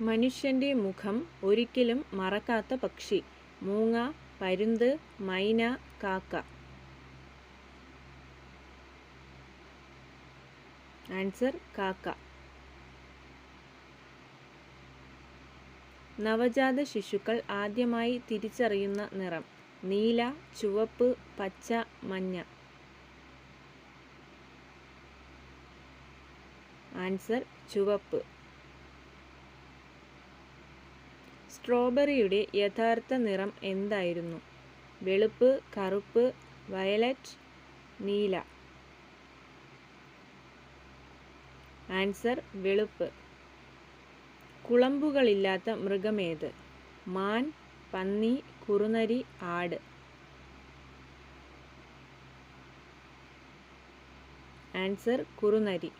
മനുഷ്യന്റെ മുഖം ഒരിക്കലും മറക്കാത്ത പക്ഷി. മൂങ്ങ പരുന്ത് മൈന കാക്ക. ആൻസർ കാക്ക. നവജാത ശിശുക്കൾ ആദ്യമായി തിരിച്ചറിയുന്ന നിറം. നീല ചുവപ്പ് പച്ച മഞ്ഞ. ആൻസർ ചുവപ്പ്. സ്ട്രോബെറിയുടെ യഥാർത്ഥ നിറം എന്തായിരുന്നു? വെളുപ്പ് കറുപ്പ് വയലറ്റ് നീല. ആൻസർ വെളുപ്പ്. കുളമ്പുകളില്ലാത്ത മൃഗമേത് മാൻ പന്നി കുറുനരി ആട്. ആൻസർ കുറുനരി.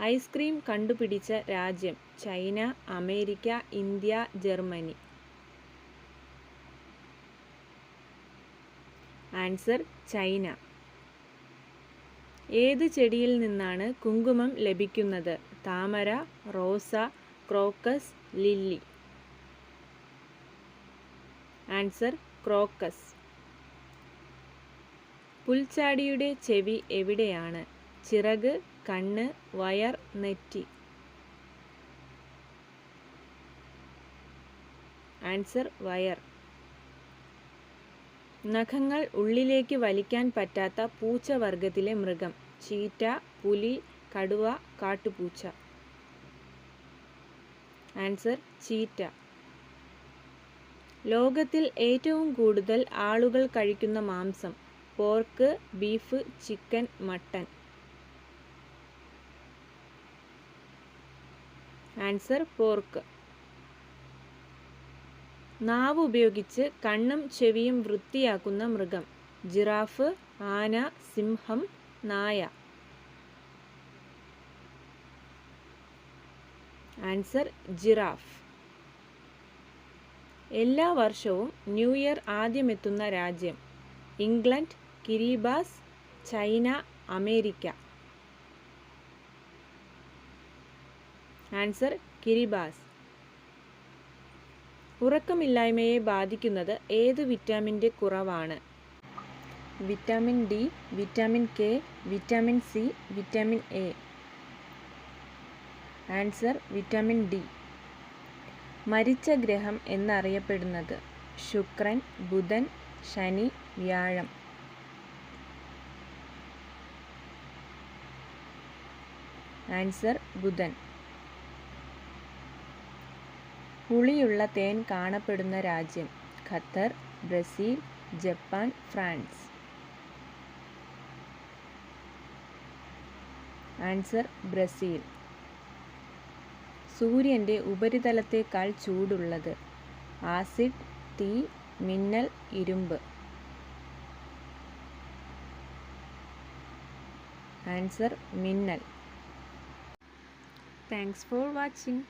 ഐസ്ക്രീം കണ്ടുപിടിച്ച രാജ്യം China America India Germany. Answer China. ഏത് ചെടിയിൽ നിന്നാണ് കുങ്കുമം ലഭിക്കുന്നത്? താമര റോസ ക്രോക്കസ് ലില്ലി. Answer crocus. പുൽച്ചാടിയുടെ ചെവി എവിടെയാണ്? ചിറക് കണ്ണ് വയർ നെറ്റി. ആൻസർ വയർ. നഖങ്ങൾ ഉള്ളിലേക്ക് വലിക്കാൻ പറ്റാത്ത പൂച്ചവർഗത്തിലെ മൃഗം. ചീറ്റ പുലി കടുവ കാട്ടുപൂച്ച. Answer cheetah. ലോകത്തിൽ ഏറ്റവും കൂടുതൽ ആളുകൾ കഴിക്കുന്ന മാംസം pork beef chicken mutton answer pork നാവ് ഉപയോഗിച്ച് കണ്ണും ചെവിയും വൃത്തിയാക്കുന്ന മൃഗം. ജിറാഫ് ആന സിംഹം നായ. Answer giraffe. എല്ലാ വർഷവും ന്യൂ ഇയർ ആദ്യമെത്തുന്ന രാജ്യം. England Kiribati China America. Answer Kiribati. ഉറക്കമില്ലായ്മയെ ബാധിക്കുന്നത് ഏത് വിറ്റാമിന്റെ കുറവാണ്? Vitamin D vitamin K vitamin C vitamin A. Answer vitamin D. മരിച്ച ഗ്രഹം എന്നറിയപ്പെടുന്നത് ശുക്രൻ ബുധൻ ശനി വ്യാഴം. ആൻസർ ബുധൻ. പുളിയുള്ള തേൻ കാണപ്പെടുന്ന രാജ്യം Qatar Brazil Japan France. Answer Brazil. സൂര്യന്റെ ഉപരിതലത്തേക്കാൾ ചൂടുള്ളത് ആസിഡ് തീ മിന്നൽ ഇരുമ്പ്. ആൻസർ മിന്നൽ. Thanks for watching.